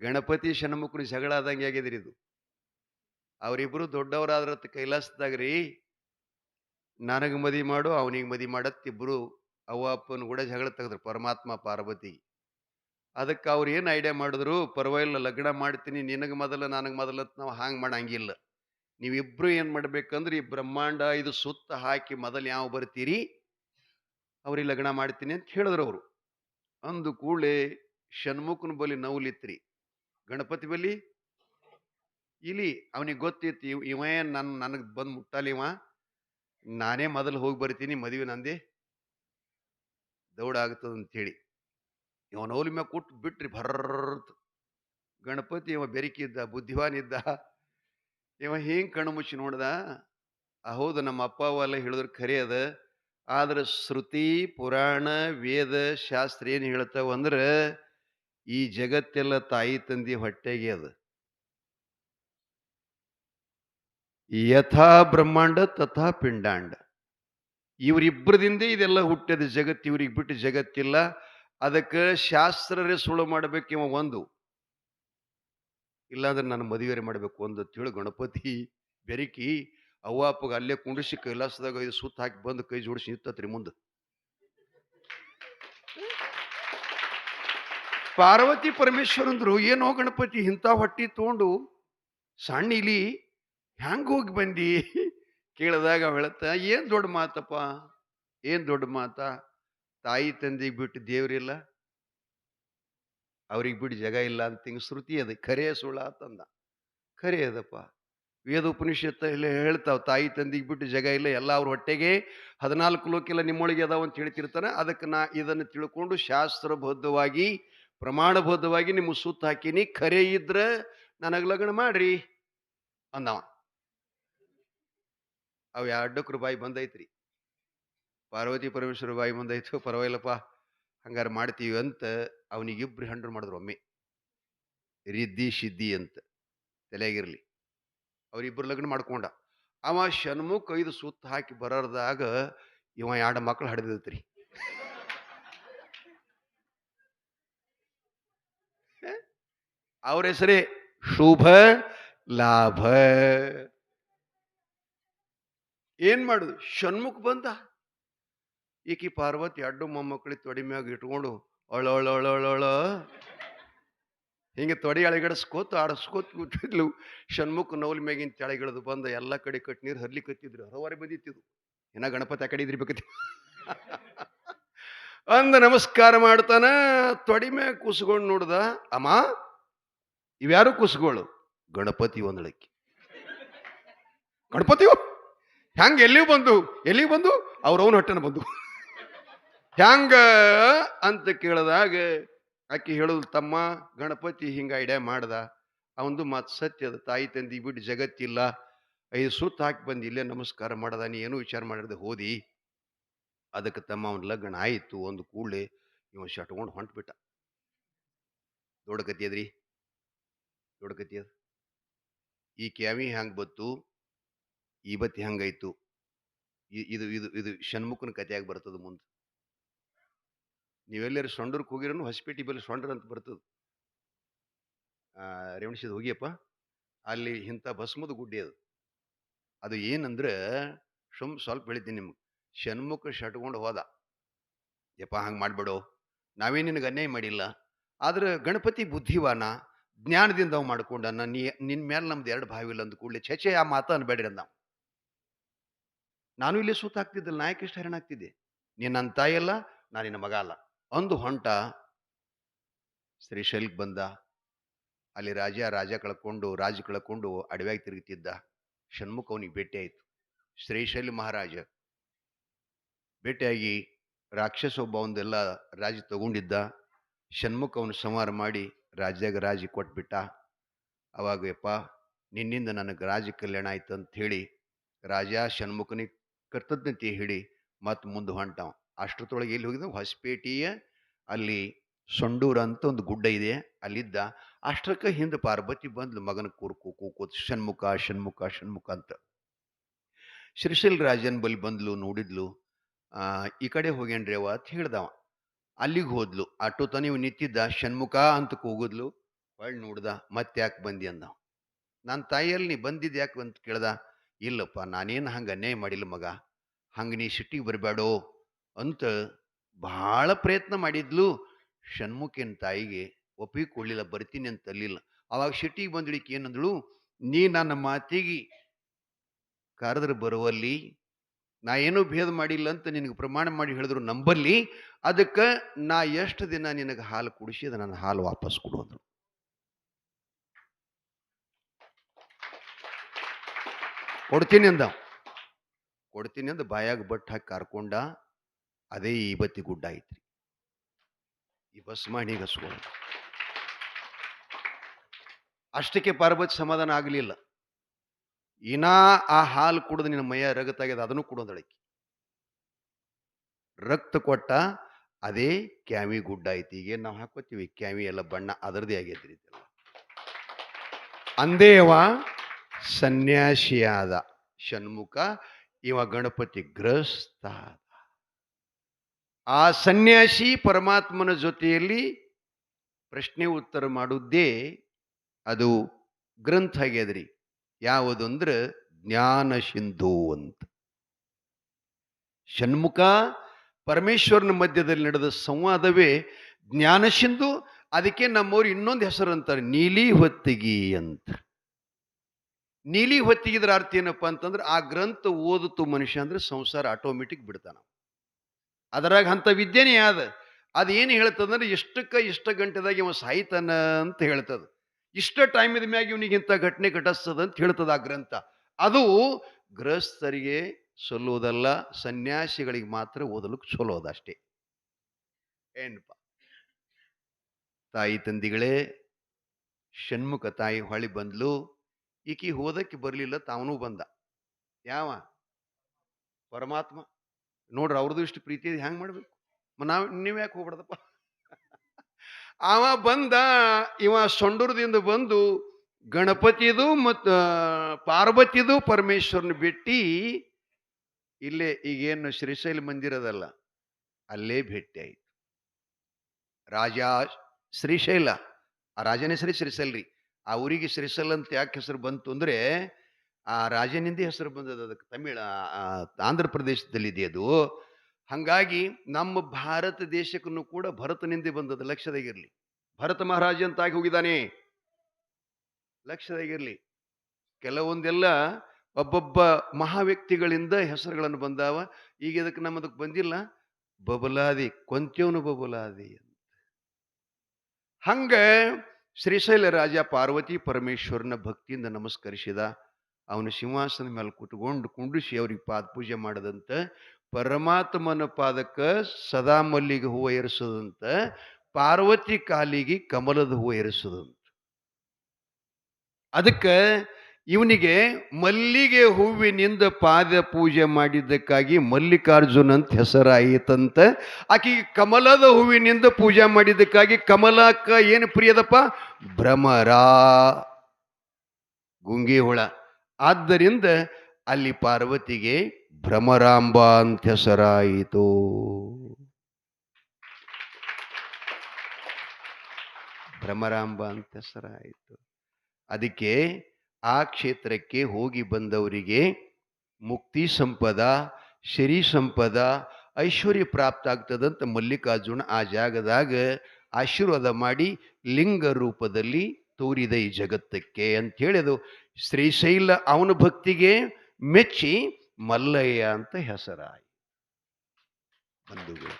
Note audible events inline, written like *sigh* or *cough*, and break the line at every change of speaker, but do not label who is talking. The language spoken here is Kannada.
ಗಣಪತಿ ಷಣ್ಮುಖನ ಜಗಳ ಆದಂಗೆ ಆಗಿದ್ರಿ ಇದು. ಅವರಿಬ್ರು ದೊಡ್ಡವರಾದ್ರ ಕೈಲಾಸದಾಗ ರೀ, ನನಗೆ ಮದಿ ಮಾಡು, ಅವನಿಗೆ ಮದಿ ಮಾಡತ್, ಇಬ್ರು ಅವ್ವ ಅಪ್ಪನ ಕೂಡ ಜಗಳ ತೆಗೆದ್ರು, ಪರಮಾತ್ಮ ಪಾರ್ವತಿ. ಅದಕ್ಕೆ ಅವ್ರು ಏನು ಐಡಿಯಾ ಮಾಡಿದ್ರು, ಪರವಾಗಿಲ್ಲ, ಲಗ್ನ ಮಾಡ್ತೀನಿ, ನಿನಗೆ ಮೊದಲು, ನನಗೆ ಮೊದಲ ಅಂತ ನಾವು ಹಾಂಗೆ ಮಾಡಂಗಿಲ್ಲ. ನೀವಿಬ್ರು ಏನು ಮಾಡ್ಬೇಕಂದ್ರೆ, ಈ ಬ್ರಹ್ಮಾಂಡ ಇದು ಸುತ್ತ ಹಾಕಿ ಮೊದಲು ಯಾವ ಬರ್ತೀರಿ, ಅವ್ರಿಗೆ ಲಗ್ನ ಮಾಡ್ತೀನಿ ಅಂತ ಹೇಳಿದ್ರು ಅವರು. ಅಂದು ಕೂಡಲೇ ಷಣ್ಮುಖನ ಬಲಿ ನೌಲಿತ್ರಿ ಗಣಪತಿ ಬಲಿ ಇಲ್ಲಿ ಅವನಿಗೆ ಗೊತ್ತಿತ್ತು ಇವ್, ಇವ ಏನು ನನ್ನ ನನಗೆ ಬಂದು ಮುಟ್ಟಲ್ಲ ಇವ? ನಾನೇ ಮೊದಲು ಹೋಗಿ ಬರ್ತೀನಿ, ಮದುವೆ ನಂದಿ. ದೌಡ ಆಗ್ತದ ಅಂತೇಳಿ ಇವನ ನೌಲಿ ಮ್ಯಾಗ ಕೊಟ್ಟು ಬಿಟ್ರಿ ಭರ್ರತ್ ಗಣಪತಿ ಇವ ಬೆರಿಕಿದ್ದ ಬುದ್ಧಿವಾನ್ ಇದ್ದ. ಇವ ಹಿಂಗೆ ಕಣ್ಣು ಮುಚ್ಚಿ ನೋಡ್ದ? ಆ ಹೌದು ನಮ್ಮ ಅಪ್ಪ ಅವೆಲ್ಲ ಹೇಳಿದ್ರೆ ಖರೆ ಅದ ಆದ್ರೆ ಶ್ರುತಿ, ಪುರಾಣ, ವೇದ, ಶಾಸ್ತ್ರ ಏನು ಹೇಳ್ತಾವ ಅಂದ್ರೆ ಈ ಜಗತ್ತೆಲ್ಲ ತಾಯಿ ತಂದಿ ಹೊಟ್ಟೆಗೆ ಅದು. ಯಥಾ ಬ್ರಹ್ಮಾಂಡ ತಥಾ ಪಿಂಡಾಂಡ. ಇವರಿಬ್ಬರದಿಂದ ಇದೆಲ್ಲ ಹುಟ್ಟಿದ ಜಗತ್ತು, ಇವ್ರಿಗೆ ಬಿಟ್ಟು ಜಗತ್ತಿಲ್ಲ. ಅದಕ್ಕೆ ಶಾಸ್ತ್ರರೇ ಸುಳು ಮಾಡಬೇಕು ಇವ ಒಂದು. ಇಲ್ಲಾಂದ್ರೆ ನಾನು ಮದುವೆ ಮಾಡಬೇಕು ಒಂದು ತಿಳು ಗಣಪತಿ ಬೆರಿಕಿ ಅವ್ವಾಪಗ ಅಲ್ಲೇ ಕುಂಡಿಸಿ ಕೈಲಾಸದಾಗ ಇದು ಸುತ್ತ ಹಾಕಿ ಬಂದು ಕೈ ಜೋಡಿಸಿ ನಿಂತತ್ರಿ ಮುಂದೆ. ಪಾರ್ವತಿ ಪರಮೇಶ್ವರಂದ್ರು ಏನೋ ಗಣಪತಿ ಇಂಥ ಹೊಟ್ಟಿ ತೊಗೊಂಡು ಸಣ್ಣ ಇಲಿ ಹ್ಯಾಂಗ ಹೋಗಿ ಬಂದಿ? ಕೇಳಿದಾಗ ಹೇಳತ್ತ ಏನ್ ದೊಡ್ಡ ಮಾತಪ್ಪ? ಏನ್ ದೊಡ್ಡ ಮಾತ? ತಾಯಿ ತಂದೆಗೆ ಬಿಟ್ಟು ದೇವ್ರಿಲ್ಲ? ಅವ್ರಿಗೆ ಬಿಟ್ಟು ಜಗ ಇಲ್ಲ ಅಂತ ಹಿಂಗೆ ಶ್ರುತಿ ಅದ. ಖರೆ ಸುಳ್ಳ ಅಂತಂದ ಖರೆ ಅದಪ್ಪ. ವೇದ ಉಪನಿಷತ್ ಹೇಳ್ತಾವ, ತಾಯಿ ತಂದಿಗೆ ಬಿಟ್ಟು ಜಗ ಇಲ್ಲ, ಎಲ್ಲ ಅವ್ರ ಹೊಟ್ಟೆಗೆ ಹದಿನಾಲ್ಕು ಲೋಕಿಲ್ಲ ನಿಮ್ಮೊಳಗೆ ಅದಾವ ಅಂತ ಹೇಳ್ತಿರ್ತಾನೆ. ಅದಕ್ಕೆ ನಾ ಇದನ್ನು ತಿಳ್ಕೊಂಡು ಶಾಸ್ತ್ರಬದ್ಧವಾಗಿ ಪ್ರಮಾಣಬದ್ಧವಾಗಿ ನಿಮ್ಮ ಸುತ್ತ ಹಾಕಿನಿ, ಖರೆ ಇದ್ರೆ ನನಗೆ ಲಗ್ನ ಮಾಡ್ರಿ ಅಂದವ. ಅವು ಎರಡಕ್ಕೆ ಬಾಯಿ ಬಂದೈತ್ರಿ. ಪಾರ್ವತಿ ಪರಮೇಶ್ವರ ಬಾಯಿ ಬಂದೈತು, ಪರವಾಗಿಲ್ಲಪ್ಪ, ಹಂಗಾರೆ ಮಾಡ್ತೀವಿ ಅಂತ ಅವನಿಗಿಬ್ರು ಹಂಡ್ರು ಮಾಡಿದ್ರು ಒಮ್ಮೆ. ರಿದ್ದಿ ಸಿದ್ದಿ ಅಂತ, ತಲೆಯಾಗಿರ್ಲಿ. ಅವರಿಬ್ಬರು ಲಗ್ನ ಮಾಡ್ಕೊಂಡ. ಅವ ಷಣ್ಮುಖ ಐದು ಸುತ್ತ ಹಾಕಿ ಬರರ್ದಾಗ ಇವ ಎರಡು ಮಕ್ಳು ಹಡ್ದೈತ್ರಿ ಅವ್ರ ಹೆಸರೇ ಶುಭ ಲಾಭ. ಏನ್ ಮಾಡುದು? ಷಣ್ಮುಖ ಬಂದ? ಈಕಿ ಪಾರ್ವತಿ ಅಡ್ಡು ಮೊಮ್ಮಕ್ಕಳಿಗೆ ತೊಡಿ ಮ್ಯಾಗ ಇಟ್ಕೊಂಡು ಅಳಳಳಳಳ ಅಳ ಅಳ ಅಳ ಅಳ ಹಿಂಗೆ ತೊಡಿ ಅಳಗಡಿಸ್ಕೋತ ಆಡಿಸ್ಕೋತ ಕೂತಿದ್ಲು. ಷಣ್ಮುಖ ನೌಲ್ ಮ್ಯಾಗಿನ ತೆಳಗಿಳಿದು ಬಂದ ಎಲ್ಲ ಕಡೆ ಕಟ್ ನೀರು ಹರ್ಲಿಕತ್ತಿದ್ರು ಹರವಾರಿ ಬಂದಿತ್ತಿದ್ರು ಇನ್ನ ಗಣಪತಿ ಆ ಕಡೆ ಇದ್ರಿಬೇಕತಿ. ಅಂದ ನಮಸ್ಕಾರ ಮಾಡ್ತಾನ. ತೊಡಿ ಕುಸ್ಕೊಂಡು ನೋಡ್ದ, ಅಮ್ಮ ಇವ್ಯಾರು ಕುಸ್ಗಳು? ಗಣಪತಿ ಒಂದಳಕ್ಕೆ ಗಣಪತಿಯು? ಹ್ಯಾಂಗ ಎಲ್ಲಿಯೂ ಬಂದು ಎಲ್ಲಿಗೆ ಬಂದು? ಅವ್ರವನ ಹೊಟ್ಟೆನ ಬಂದು. ಹ್ಯಾಂಗ ಅಂತ ಕೇಳಿದಾಗ ಆಕೆ ಹೇಳುದು, ತಮ್ಮ, ಗಣಪತಿ ಹಿಂಗ ಐಡಿಯಾ ಮಾಡ್ದ. ಅವಂದು ಮಾತು ಸತ್ಯದ ತಾಯಿ ತಂದಿ ಬಿಟ್ಟು ಜಗತ್ತಿಲ್ಲ. ಐದು ಸುತ್ತ ಹಾಕಿ ಬಂದು ಇಲ್ಲೇ ನಮಸ್ಕಾರ ಮಾಡದ. ನೀ ಏನೂ ವಿಚಾರ ಮಾಡಿರ್ದೆ ಹೋದಿ. ಅದಕ್ಕೆ ತಮ್ಮ ಅವನ ಲಗ್ನ ಆಯಿತು. ಒಂದು ಕೂಡಲೇ ಇವ ಶಟ್ಕೊಂಡು ಹೊಂಟ್ಬಿಟ್ಟ. ದೊಡ್ಡ ಅದ ಈ ಕ್ಯಾವಿ ಹ್ಯಾಂಗ್ ಬತ್ತು ಈ ಬತ್ತಿ ಹಂಗಾಯ್ತು ಇದು ಇದು ಇದು ಷಣ್ಮುಖನ ಕಥೆಯಾಗಿ ಬರ್ತದೆ ಮುಂದೆ. ನೀವೆಲ್ಲರೂ ಸೊಂಡ್ರಕ್ಕೆ ಹೋಗಿರೋನು ಹೊಸಪೇಟೆ ಬಲ್ಲಿ ಸೊಂಡ್ರ ಅಂತ ಬರ್ತದೆ. ರೇವಣಿಸಿದ ಹೋಗಿಯಪ್ಪ, ಅಲ್ಲಿ ಇಂಥ ಭಸ್ಮದ ಗುಡ್ಡೆ ಅದು. ಅದು ಏನಂದ್ರೆ ಸುಮ್ ಸ್ವಲ್ಪ ಹೇಳ್ತೀನಿ ನಿಮ್ಗೆ, ಷಣ್ಮುಖ ಶಟ್ಕೊಂಡು ಹೋದ. ಯಪ್ಪ, ಹಂಗೆ ಮಾಡಬೇಡೋ. ನಾವೇ ನಿನಗೆ ಅನ್ಯಾಯ ಮಾಡಿಲ್ಲ? ಆದ್ರೆ ಗಣಪತಿ ಬುದ್ಧಿವಾನ ಜ್ಞಾನದಿಂದ ಅವ್ ಮಾಡ್ಕೊಂಡ ನೀ ನಿನ್ನ ಮೇಲೆ ನಮ್ದು ಎರಡು ಭಾವಿಲ್ಲ ಅಂದ ಕೂಡಲೇ ಚಚೆ ಆ ಮಾತ ಅನ್ಬೇಡ್ರಿ ಅಂದ ನಾನು ಇಲ್ಲಿ ಸುತ್ತ ಆಗ್ತಿದ್ದಿಲ್ಲ ನಾಯಕ ಇಷ್ಟ ಹೈರಾಣ ಆಗ್ತಿದ್ದೆ ತಾಯಿಯಲ್ಲ ನನ್ನ ತಾಯಿ ಅಲ್ಲ ನಾನು ನಿನ್ನ ಮಗ ಅಲ್ಲ. ಅಂದು ಹೊಂಟ ಶ್ರೀಶೈಲ್ಗೆ ಬಂದ. ಅಲ್ಲಿ ರಾಜ ರಾಜ ಕಳ್ಕೊಂಡು ರಾಜ ಕಳ್ಕೊಂಡು ಅಡವ್ಯಾಗಿ ತಿರುಗುತ್ತಿದ್ದ ಷಣ್ಮುಖ ಅವನಿಗೆ ಭೇಟಿ ಆಯಿತು. ಶ್ರೀಶೈಲ್ ಮಹಾರಾಜ. ಭೇಟಿಯಾಗಿ ರಾಕ್ಷಸ ಒಬ್ಬ ಒಂದೆಲ್ಲ ರಾಜ ತಗೊಂಡಿದ್ದ. ಷಣ್ಮುಖ ಅವನು ಸಂಹಾರ ಮಾಡಿ ರಾಜ್ಯಾಗ ರಾಜಿ ಕೊಟ್ಬಿಟ್ಟ. ಅವಾಗ ಯಪ್ಪ ನಿನ್ನಿಂದ ನನಗೆ ರಾಜ ಕಲ್ಯಾಣ ಆಯ್ತು ಅಂತ ಹೇಳಿ, ರಾಜ ಷಣ್ಮುಖನಿಗೆ ಕರ್ತಜ್ಞತೆ ಹೇಳಿ ಮತ್ತೆ ಮುಂದೆ ಹೊಂಟಾವ. ಅಷ್ಟರೊಳಗೆ ಎಲ್ಲಿ ಹೋಗಿದ್ದ? ಹೊಸಪೇಟೆಯ ಅಲ್ಲಿ ಸೊಂಡೂರ ಅಂತ ಒಂದು ಗುಡ್ಡ ಇದೆ, ಅಲ್ಲಿದ್ದ ಅಷ್ಟಕ್ಕೆ ಹಿಂದೆ ಪಾರ್ವತಿ ಬಂದ್ಲು ಮಗನ ಕೂರ್ಕು ಕೂಕು ಷಣ್ಮುಖ ಷಣ್ಮುಖ ಷಣ್ಮುಖ ಅಂತ. ಶ್ರೀಶೈಲ್ ರಾಜನ್ ಬಳಿ ಬಂದ್ಲು, ನೋಡಿದ್ಲು ಈ ಕಡೆ ಹೋಗ್ಯಾನ್ರಿ ಅವ ಅಂತ ಹೇಳ್ದವ. ಅಲ್ಲಿಗೆ ಹೋದ್ಲು. ತನ ಇವ್ ನಿಂತಿದ್ದ, ಷಣ್ಮುಖ ಅಂತ ಕೂಗಿದ್ಲು. ಹೊಳ್ ನೋಡ್ದ ಮತ್ತೆ ಯಾಕೆ ಬಂದಿ ಅಂದ ನನ್ನ ತಾಯಿಯಲ್ಲಿ ನೀ ಬಂದಿದ್ದು ಯಾಕೆ? ಅಂತ ಕೇಳ್ದ. ಇಲ್ಲಪ್ಪ, ನಾನೇನು ಹಂಗೆ ಅನ್ಯಾಯ ಮಾಡಿಲ್ಲ ಮಗ? ಹಂಗೆ ನೀ ಸಿಟ್ಟಿಗೆ ಬರಬೇಡೋ ಅಂತ ಭಾಳ ಪ್ರಯತ್ನ ಮಾಡಿದ್ಲು. ಷಣ್ಮುಖಿನ ತಾಯಿಗೆ ಒಪ್ಪಿಕೊಳ್ಳಿಲ್ಲ ಬರ್ತೀನಿ ಅಂತ ಅಲ್ಲಿಲ್ಲ. ಅವಾಗ ಸಿಟ್ಟಿಗೆ ಬಂದಿಳಿಕೆ ಏನಂದಳು ನೀ ನನ್ನ ಮಾತಿಗೆ ಕರೆದ್ರೆ ಬರುವಲ್ಲಿ, ನಾ ಏನೂ ಭೇದ ಮಾಡಿಲ್ಲ ಅಂತ ನಿನಗೆ ಪ್ರಮಾಣ ಮಾಡಿ ಹೇಳಿದ್ರು ನಂಬಲ್ಲಿ ಅದಕ್ಕೆ ನಾ ಎಷ್ಟು ದಿನ ನಿನಗೆ ಹಾಲು ಕುಡಿಸಿದ ನನ್ನ ಹಾಲು ವಾಪಸ್ ಕೊಡು ಅಂದ್ರು. ಕೊಡ್ತೀನಿ ಅಂದ. ಕೊಡ್ತೀನಿ ಅಂದ, ಬಾಯಾಗ ಬಟ್ ಹಾಕಿ ಕರ್ಕೊಂಡ, ಅದೇ ಈ ಬತ್ತಿ ಗುಡ್ಡ ಐತ್ರಿ. ಈ ಬಸ್ ಮಾಡಿ ಹಸ್ಕೊಂಡು ಅಷ್ಟಕ್ಕೆ ಪಾರ್ವತಿ ಸಮಾಧಾನ ಆಗಲಿಲ್ಲ. ಇನಾ ಆ ಹಾಲು ಕುಡಿದು ನಿನ್ನ ಮೈಯ ರಗತಾಗ್ಯದ ಅದನ್ನು ಕೊಡೋದಳಕಿ ರಕ್ತ ಕೊಟ್ಟ ಅದೇ ಕ್ಯಾಮಿ ಗುಡ್ಡ ಐತಿ. ಈಗ ನಾವು ಹಾಕೋತೀವಿ? ಕ್ಯಾಮಿ ಎಲ್ಲ ಬಣ್ಣ ಅದರದೇ ಆಗೈತ್ರಿ ಇದೆಲ್ಲ ಅಂದೇವ ಸನ್ಯಾಸಿಯಾದ ಷಣ್ಮುಖ, ಇವ ಗಣಪತಿ ಗ್ರಸ್ತ ಆ ಸನ್ಯಾಸಿ ಪರಮಾತ್ಮನ ಜೊತೆಯಲ್ಲಿ ಪ್ರಶ್ನೆ ಉತ್ತರ ಮಾಡುವುದೇ ಅದು ಗ್ರಂಥ ಆಗ್ಯದ್ರಿ ಯಾವುದು ಅಂದ್ರೆ ಜ್ಞಾನ ಸಿಂಧು ಅಂತ. ಷಣ್ಮುಖ ಪರಮೇಶ್ವರನ ಮಧ್ಯದಲ್ಲಿ ನಡೆದ ಸಂವಾದವೇ ಜ್ಞಾನ ಸಿಂಧು, ಅದಕ್ಕೆ ನಮ್ಮವ್ರು ಇನ್ನೊಂದು ಹೆಸರು ಅಂತಾರೆ, ನೀಲಿ ಹೊತ್ತಿಗೆ ಅಂತ. ನೀಲಿ ಹೊತ್ತಿಗಿದ್ರ ಅರ್ಥ ಏನಪ್ಪ ಅಂತಂದ್ರೆ, ಆ ಗ್ರಂಥ ಓದಿತು ಮನುಷ್ಯ ಅಂದ್ರೆ ಸಂಸಾರ ಆಟೋಮೆಟಿಕ್ ಬಿಡ್ತಾನ ಅದರಾಗ ಅಂಥ ವಿದ್ಯೆನೇ ಆದ. ಅದು ಏನು ಹೇಳ್ತದಂದ್ರೆ ಇಷ್ಟಕ್ಕೆ ಇಷ್ಟ ಗಂಟೆದಾಗ ಇವ ಸಾಯ್ತಾನ ಅಂತ ಹೇಳ್ತದ. ಇಷ್ಟ ಟೈಮಿದ ಮ್ಯಾಗ ಇವನಿಗೆ ಇಂಥ ಘಟನೆ ಘಟಿಸ್ತದ ಅಂತ ಹೇಳ್ತದ ಆ ಗ್ರಂಥ. ಅದು ಗೃಹಸ್ಥರಿಗೆ ಸಲ್ಲುವುದಲ್ಲ, ಸನ್ಯಾಸಿಗಳಿಗೆ ಮಾತ್ರ ಓದಲಿಕ್ಕೆ ಚಲೋದಷ್ಟೇ ಏನಪ್ಪ ತಾಯಿ ತಂದಿಗಳೇ, ಷಣ್ಮುಖ ತಾಯಿ ಹೊಳಿ ಬಂದ್ಲು, ಈಕಿ ಹೋದಕ್ಕೆ ಬರಲಿಲ್ಲ, ತಾವನೂ ಬಂದ. ಯಾವ? ಪರಮಾತ್ಮ. ನೋಡ್ರಿ ಅವ್ರದ್ದು ಇಷ್ಟು ಪ್ರೀತಿ ಹೆಂಗೆ ಮಾಡ್ಬೇಕು? ನಾವು, ನೀವು ಯಾಕೆ ಹೋಗ್ಬಿಡದಪ್ಪ *laughs* ಅವ ಬಂದ, ಇವ ಸೊಂಡೂರದಿಂದ ಬಂದು ಗಣಪತಿದು ಮತ್ತು ಪಾರ್ವತಿದು ಪರಮೇಶ್ವರನ ಭೇಟಿ ಇಲ್ಲೇ ಈಗೇನು ಶ್ರೀಶೈಲ ಮಂದಿರದಲ್ಲ ಅಲ್ಲೇ ಭೇಟಿ ಆಯಿತು. ರಾಜ ಶ್ರೀಶೈಲ, ಆ ರಾಜನ ಹೆಸರು ಶ್ರೀಶೈಲ್ ರೀ. ಆ ಊರಿಗೆ ಶ್ರೀಶೈಲ ಅಂತ ಯಾಕೆ ಹೆಸರು ಬಂತು ಅಂದ್ರೆ, ಆ ರಾಜನಿಂದ ಹೆಸರು ಬಂದದ ಅದಕ್ಕೆ ತಮಿಳ ಆಂಧ್ರ ಪ್ರದೇಶದಲ್ಲಿದೆ ಅದು. ಹಾಗಾಗಿ ನಮ್ಮ ಭಾರತ ದೇಶಕ್ಕೂ ಕೂಡ ಭರತನಿಂದ ಬಂದದ ಲಕ್ಷದಾಗಿರಲಿ. ಭರತ ಮಹಾರಾಜ ಅಂತ ಆಗಿ ಹೋಗಿದ್ದಾನೆ. ಲಕ್ಷದಾಗಿರಲಿ. ಕೆಲವೊಂದೆಲ್ಲ ಒಬ್ಬೊಬ್ಬ ಮಹಾ ವ್ಯಕ್ತಿಗಳಿಂದ ಹೆಸರುಗಳನ್ನು ಬಂದಾವ. ಈಗ ಇದಕ್ಕೆ ನಮ್ಮದಕ್ಕೆ ಬಂದಿಲ್ಲ. ಬಬಲಾದಿ ಕೊಂತ್ಯವನು ಬಬಲಾದಿ ಅಂತ. ಹಂಗೆ ಶ್ರೀಶೈಲ ರಾಜ ಪಾರ್ವತಿ ಪರಮೇಶ್ವರನ ಭಕ್ತಿಯಿಂದ ನಮಸ್ಕರಿಸಿದ ಅವನು ಸಿಂಹಾಸನ ಮೇಲೆ ಕುತ್ಕೊಂಡು ಕುಂಡಿಸಿ ಅವ್ರಿಗೆ ಪಾದ ಪೂಜೆ ಮಾಡದಂತ, ಪರಮಾತ್ಮನ ಪಾದಕ್ಕೆ ಸದಾ ಮಲ್ಲಿಗೆ ಹೂವು ಏರಿಸದಂತ, ಪಾರ್ವತಿ ಕಾಲಿಗೆ ಕಮಲದ ಹೂವು ಏರಿಸದಂತ. ಅದಕ್ಕೆ ಇವನಿಗೆ ಮಲ್ಲಿಗೆ ಹೂವಿನಿಂದ ಪಾದ ಪೂಜೆ ಮಾಡಿದ್ದಕ್ಕಾಗಿ ಮಲ್ಲಿಕಾರ್ಜುನ್ ಅಂತ ಹೆಸರಾಯಿತಂತ. ಆಕೆಗೆ ಕಮಲದ ಹೂವಿನಿಂದ ಪೂಜೆ ಮಾಡಿದ್ದಕ್ಕಾಗಿ ಕಮಲಕ್ಕ ಏನು ಪ್ರಿಯದಪ್ಪ? ಭ್ರಮರ ಗುಂಗಿ ಹುಳ ಆದ್ದರಿಂದ ಅಲ್ಲಿ ಪಾರ್ವತಿಗೆ ಭ್ರಮರಾಂಬ ಅಂತ ಹೆಸರಾಯಿತು. ಭ್ರಮರಾಂಬ ಅಂತ ಹೆಸರಾಯಿತು. ಅದಕ್ಕೆ ಆ ಕ್ಷೇತ್ರಕ್ಕೆ ಹೋಗಿ ಬಂದವರಿಗೆ ಮುಕ್ತಿ ಸಂಪದ, ಶರೀ ಸಂಪದ, ಐಶ್ವರ್ಯ ಪ್ರಾಪ್ತ ಆಗ್ತದಂತ ಮಲ್ಲಿಕಾರ್ಜುನ ಆ ಜಾಗದಾಗ ಆಶೀರ್ವಾದ ಮಾಡಿ ಲಿಂಗ ರೂಪದಲ್ಲಿ ತೋರಿದ ಈ ಜಗತ್ತಕ್ಕೆ ಅಂತ ಹೇಳಿದು ಶ್ರೀಶೈಲ ಅವನ ಭಕ್ತಿಗೆ ಮೆಚ್ಚಿ ಮಲ್ಲಯ್ಯ ಅಂತ ಹೆಸರಾಯಿ ಬಂಧುಗಳು.